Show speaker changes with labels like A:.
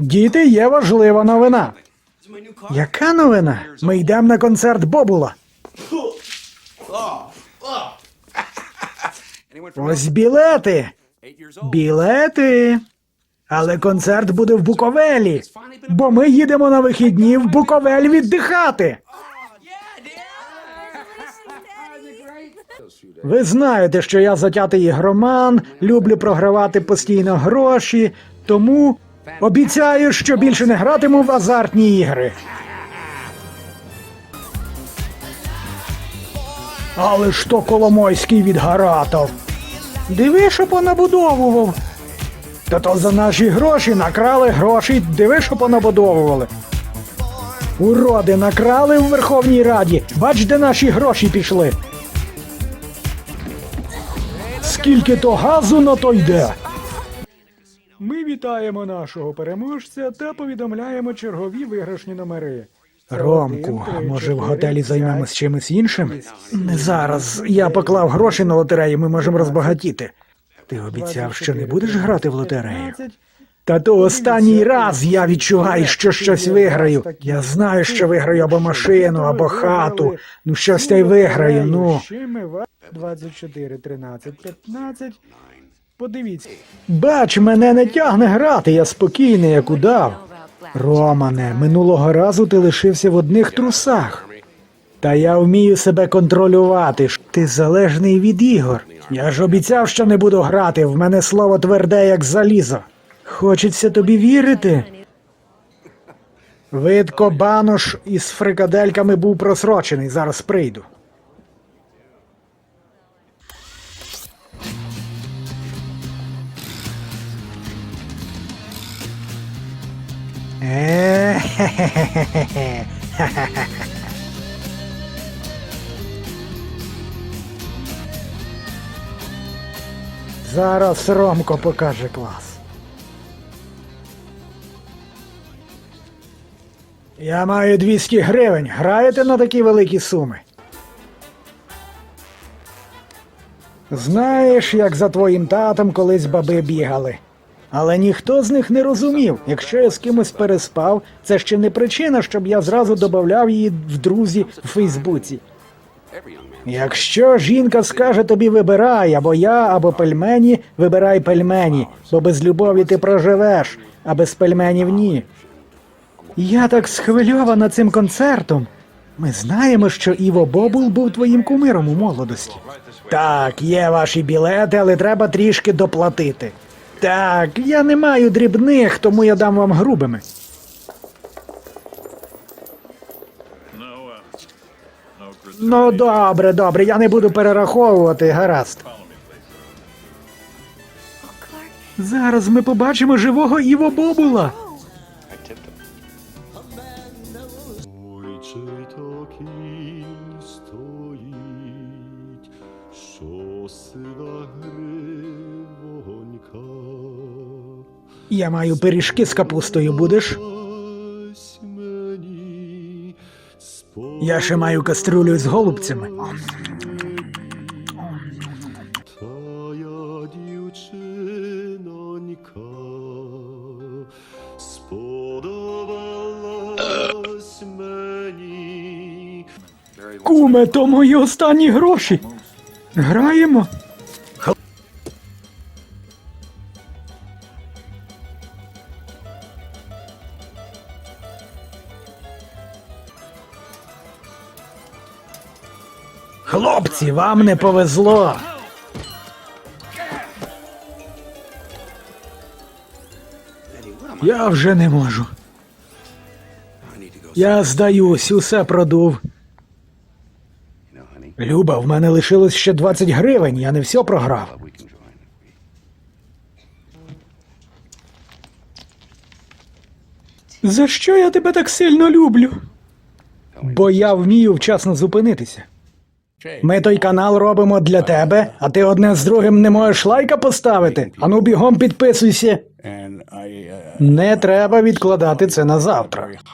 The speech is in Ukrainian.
A: Діти, є важлива новина. Яка новина? Ми йдемо на концерт Бобула. Ось білети. Білети. Але концерт буде в Буковелі. Бо ми їдемо на вихідні в Буковель віддихати. Ви знаєте, що я затятий ігроман, люблю програвати постійно гроші, тому обіцяю, що більше не гратиму в азартні ігри. Але ж то Коломойський відгаратов. Диви, що понабудовував. Та то за наші гроші накрали гроші, диви, що понабудовували. Уроди накрали в Верховній Раді. Бач, де наші гроші пішли. Скільки то газу на то йде. Ми вітаємо нашого переможця та повідомляємо чергові виграшні номери. Ромку, може в готелі займемось чимось іншим? Не зараз. Я поклав гроші на лотерею, ми можемо розбагатіти. Ти обіцяв, що не будеш грати в лотерею? Та то останній раз я відчуваю, що щось виграю. Я знаю, що виграю або машину, або хату. Ну щось та й виграю. Ну 24, 13, 15. Подивіться. Бач, мене не тягне грати, я спокійний, як удав. Романе, минулого разу ти лишився в одних трусах. Та я вмію себе контролювати. Ти залежний від ігор. Я ж обіцяв, що не буду грати. В мене слово тверде, як залізо. Хочеться тобі вірити. Видко банош із фрикадельками був просрочений. Зараз прийду. Зараз Ромко покаже клас. Я маю 200 гривень. Граєте на такі великі суми? Знаєш, як за твоїм татом колись баби бігали. Але ніхто з них не розумів, якщо я з кимось переспав, це ще не причина, щоб я зразу додавав її в друзі в Фейсбуці. Якщо жінка скаже тобі вибирай, або я, або пельмені, вибирай пельмені, бо без любові ти проживеш, а без пельменів ні. Я так схвильована цим концертом. Ми знаємо, що Іво Бобул був твоїм кумиром у молодості. Так, є ваші білети, але треба трішки доплатити. Так, я не маю дрібних, тому я дам вам грубими. Ну, добре, добре, я не буду перераховувати, гаразд. Зараз ми побачимо живого Іво Бобула.
B: Що сива гривонька.
A: Я маю пиріжки з капустою, будеш? Я ще маю кастрюлю з голубцями.
B: мені.
A: Куме, то мої останні гроші. Граємо? Хлопці, вам не повезло. Я вже не можу. Я здаюсь, усе продув. Люба, в мене лишилось ще 20 гривень, я не все програв. За що я тебе так сильно люблю? Бо я вмію вчасно зупинитися. Ми той канал робимо для тебе, а ти одне з другим не можеш лайка поставити. Ану бігом підписуйся.
C: uh,
A: Не треба відкладати це на завтра.